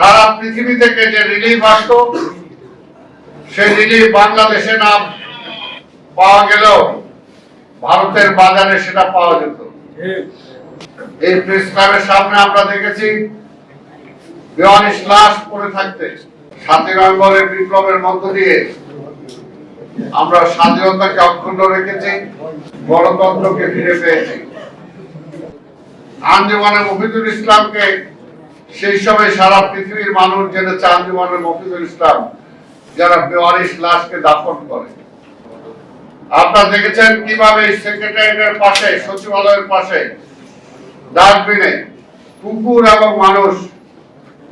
সারা পৃথিবী থেকে যে রিলিফ আসতো, সেই রিলিফ বাংলাদেশে না পাওয়া গেলেও ভারতের বাজারে সেটা পাওয়া যেত। এই প্রেস ক্লাবের সামনে আমরা দেখেছি বেওয়ানিশ লাশ পড়ে থাকতে। সাতই নভেম্বরের বিপ্লবের মধ্য দিয়ে আমরা স্বাধীনতাকে অক্ষুণ্ণ রেখেছি, গণতন্ত্রকে ফিরে পেয়েছি। আঞ্জুমানে মফিদুল ইসলামকে সেই সময় সারা পৃথিবীর মানুষ জেনেছে আঞ্জুমানে মফিদুল ইসলাম, যারা বেওয়ারিশ লাশকে দাফন করে। আপনারা দেখেছেন কীভাবে সেক্রেটারিয়েটের পাশে, সচিবালয়ের পাশে, ডাস্টবিনে কুকুর এবং মানুষ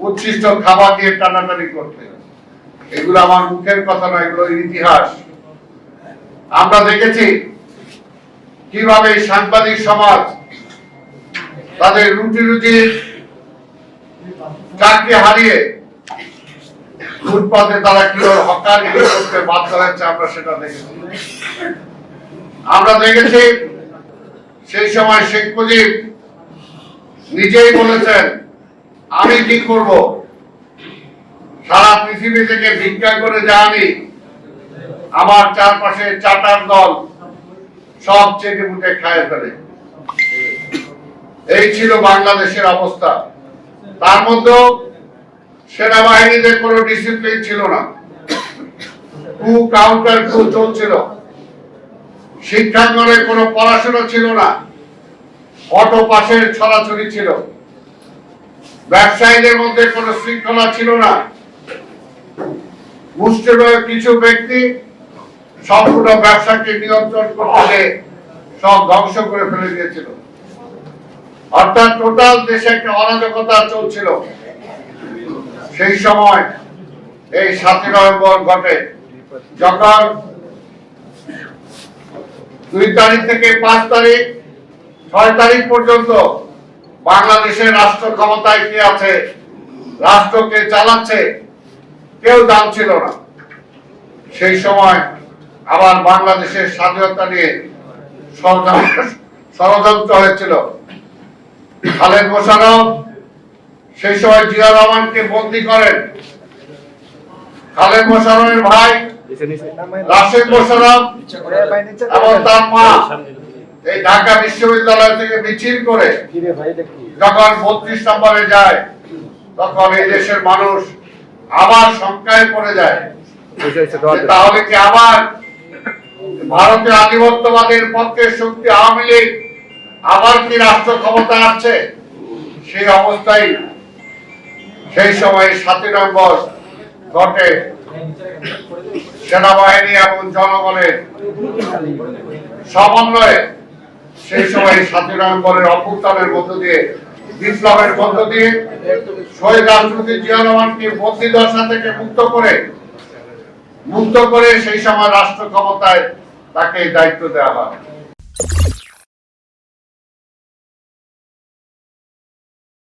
উচ্ছিষ্ট খাবার দিয়ে টানাটানি করতে। এগুলো আমার মুখের কথা নয়, এগুলো ইতিহাস। আমরা দেখেছি কীভাবে সাংবাদিক সমাজ তাদের রুটি রুটি চাকরি হারিয়ে ফুটপাতে তারা কীভাবে হকার করতে বাধ্য হয়েছে আমরা সেটা দেখেছি। আমরা দেখেছি সেই সময় শেখ মুজিব নিজেই বলেছেন, আমি কি করব? সারা পৃথিবী থেকে ভিক্ষা করে যাওয়ানি আমার চারপাশে চাটার দল সব চেটে মুটে খায় ফেলে। এই ছিল বাংলাদেশের অবস্থা। তার মধ্যেও সেনাবাহিনীতে কোনো ডিসিপ্লিন ছিল না। কু কাউন্টার কু চলছিল। শিক্ষাঙ্গনে কোনো পড়াশোনা ছিল না। অটো পাশের ছড়াছড়ি ছিল। ব্যবসায়ীদের মধ্যে কোনো শৃঙ্খলা ছিল না। মুষ্টিমেয় কিছু ব্যক্তি সম্পূর্ণ ব্যবসাকে নিয়ন্ত্রণ করতে সব ধ্বংস করে ফেলে দিয়েছিল। অর্থাৎ টোটাল দেশে একটা অরাজকতা চলছিল। সেই সময় এই সাতই নভেম্বর ঘটে। যখন দুই তারিখ থেকে পাঁচ তারিখ, ছয় তারিখ পর্যন্ত বাংলাদেশের রাষ্ট্র ক্ষমতায় কে আছে, রাষ্ট্রকে চালাচ্ছে, কেউ দাম ছিল না। সেই সময় আবার বাংলাদেশের স্বাধীনতা নিয়ে ষড়যন্ত্র হয়েছিল। খালেদ মোশারফ সেই সময় জিয়া রহমানকে বন্দি করেন। খালেদ মোশারফের ভাই রাশেদ মোশারফ এবং তার মা এই ঢাকা বিশ্ববিদ্যালয় থেকে মিছিল করে যখন বত্রিশ নম্বরে যায়, তখন এই দেশের মানুষ আবার সংখ্যায় পড়ে যায় তাহলে কি আবার ভারতের আধিপত্যবাদের পক্ষের শক্তি আওয়ামী লীগ আবার কি রাষ্ট্র ক্ষমতা আছে? সেই অবস্থায় সেই সময় সাতই নম্বর ঘটে সেনাবাহিনী এবং জনগণের সমন্বয়ে সেই সময় সাতই নভেম্বরের অভ্যুত্থানের মধ্য দিয়ে, বিপ্লবের মধ্য দিয়ে শহীদ রাষ্ট্রপতি জিয়া রহমানকে বন্দি দশা থেকে মুক্ত করে মুক্ত করে সেই সময় রাষ্ট্র ক্ষমতায় তাকে দায়িত্ব দেওয়া হয়।